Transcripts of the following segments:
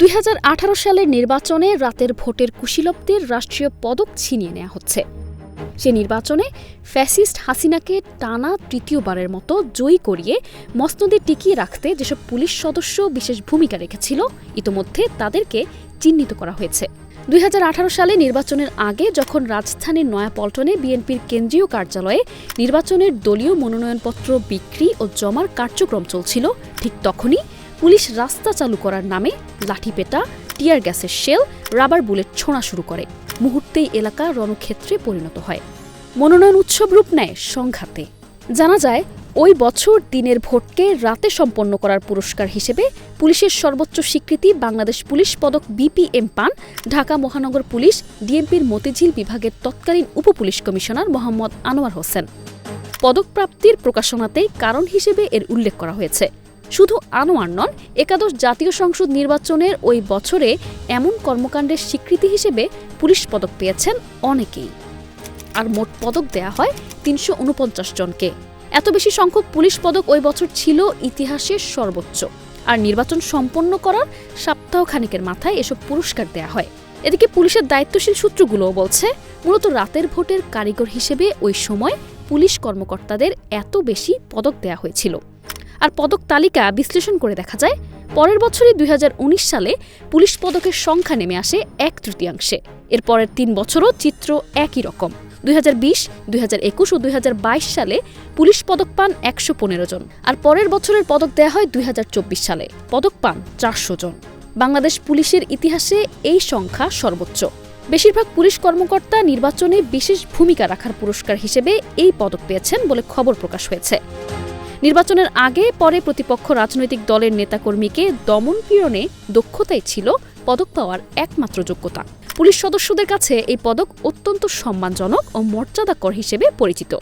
দুই হাজার আঠারো সালের নির্বাচনে রাতের ভোটের কুশীলবদের রাষ্ট্রীয় পদক ছিনিয়ে নেওয়া হচ্ছে। সে নির্বাচনে ফ্যাসিস্ট হাসিনাকে টানা তৃতীয়বারের মতো জয়ী করিয়ে মসনদে টিকিয়ে রাখতে যেসব পুলিশ সদস্য বিশেষ ভূমিকা রেখেছিল, ইতোমধ্যে তাদেরকে চিহ্নিত করা হয়েছে। দুই হাজার আঠারো সালে নির্বাচনের আগে যখন রাজধানীর নয়াপল্টনে বিএনপির কেন্দ্রীয় কার্যালয়ে নির্বাচনের দলীয় মনোনয়নপত্র বিক্রি ও জমার কার্যক্রম চলছিল, ঠিক তখনই পুলিশ রাস্তা চালু করার নামে লাঠিপেটা, টিয়ার গ্যাসের শেল, রাবার বুলেট ছোঁড়া শুরু করে। মুহূর্তেই এলাকা রণক্ষেত্রে পরিণত হয়। মনোনয়ন উৎসব রূপ নেয় সংঘাতে। জানা যায়, ওই বছর দিনের ভোটকে রাতে সম্পন্ন করার পুরস্কার হিসেবে পুলিশের সর্বোচ্চ স্বীকৃতি বাংলাদেশ পুলিশ পদক বিপিএম পান ঢাকা মহানগর পুলিশ, ডিএমপির মতিঝিল বিভাগের তৎকালীন উপপুলিশ কমিশনার মোহাম্মদ আনোয়ার হোসেন। পদকপ্রাপ্তির প্রকাশনাতেই কারণ হিসেবে এর উল্লেখ করা হয়েছে। শুধু আনোয়ার নন, একাদশ জাতীয় সংসদ নির্বাচনের ওই বছরে এমন কর্মকাণ্ডের স্বীকৃতি হিসেবে পুলিশ পদক পেয়েছেন অনেকেই। আর মোট পদক দেয়া হয় তিনশো উনপঞ্চাশ জনকে। এত বেশি সংখ্যক পুলিশ পদক ওই বছর ছিল ইতিহাসের সর্বোচ্চ। আর নির্বাচন সম্পন্ন করার সপ্তাহখানেকের মাথায় এসব পুরস্কার দেয়া হয়। এদিকে পুলিশের দায়িত্বশীল সূত্রগুলোও বলছে, মূলত রাতের ভোটের কারিগর হিসেবে ওই সময় পুলিশ কর্মকর্তাদের এত বেশি পদক দেয়া হয়েছিল। আর পদক তালিকা বিশ্লেষণ করে দেখা যায়, পরের বছরই দুই হাজার উনিশ সালে পুলিশ পদকের সংখ্যা নেমে আসে এক তৃতীয়াংশে। এর পরের তিন বছরও চিত্র একই রকম। দুই হাজার বিশ, দুই হাজার একুশ ও দুই হাজার বাইশ সালে পুলিশ পদক পান একশো পনেরো জন। আর পরের বছরের পদক দেয়া হয় দুই হাজার চব্বিশ সালে। পদক পান চারশো জন। বাংলাদেশ পুলিশের ইতিহাসে এই সংখ্যা সর্বোচ্চ। বেশিরভাগ পুলিশ কর্মকর্তা নির্বাচনে বিশেষ ভূমিকা রাখার পুরস্কার হিসেবে এই পদক পেয়েছেন বলে খবর প্রকাশ হয়েছে। নির্বাচনের আগে পরে প্রতিপক্ষ রাজনৈতিক দলের নেতাকর্মীকে দমন পীড়নে দক্ষতাই ছিল পদক পাওয়ার একমাত্র যোগ্যতা। পুলিশ সদস্যদের কাছে এই পদক অত্যন্ত সম্মানজনক ও মর্যাদাকর হিসেবে পরিচিত।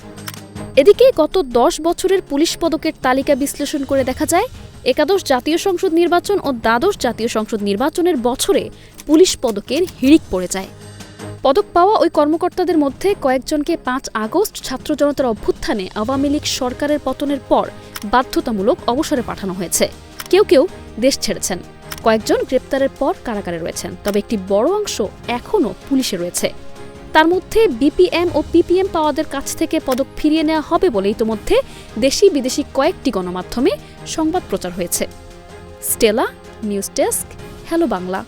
এদিকে গত দশ বছরের পুলিশ পদকের তালিকা বিশ্লেষণ করে দেখা যায়, একাদশ জাতীয় সংসদ নির্বাচন ও দ্বাদশ জাতীয় সংসদ নির্বাচনের বছরে পুলিশ পদকের হিড়িক পড়ে যায়। পদক পাওয়া ওই কর্মকর্তাদের মধ্যে কয়েকজনকে পাঁচ আগস্ট ছাত্র জনতার অভ্যুত্থানে আওয়ামী লীগ সরকারের পতনের পর বাধ্যতামূলক অবসরে পাঠানো হয়েছে। কেউ কেউ দেশ ছেড়েছেন। কয়েকজন গ্রেপ্তারের পর কারাগারে রয়েছেন, তবে একটি বড় অংশ এখনও পুলিশে রয়েছে। তার মধ্যে বিপিএম ও পিপিএম পাওয়াদের কাছ থেকে পদক ফিরিয়ে নেওয়া হবে বলে ইতোমধ্যে দেশি বিদেশি কয়েকটি গণমাধ্যমে সংবাদ প্রচার হয়েছে। Stella, news desk, hello Bangla.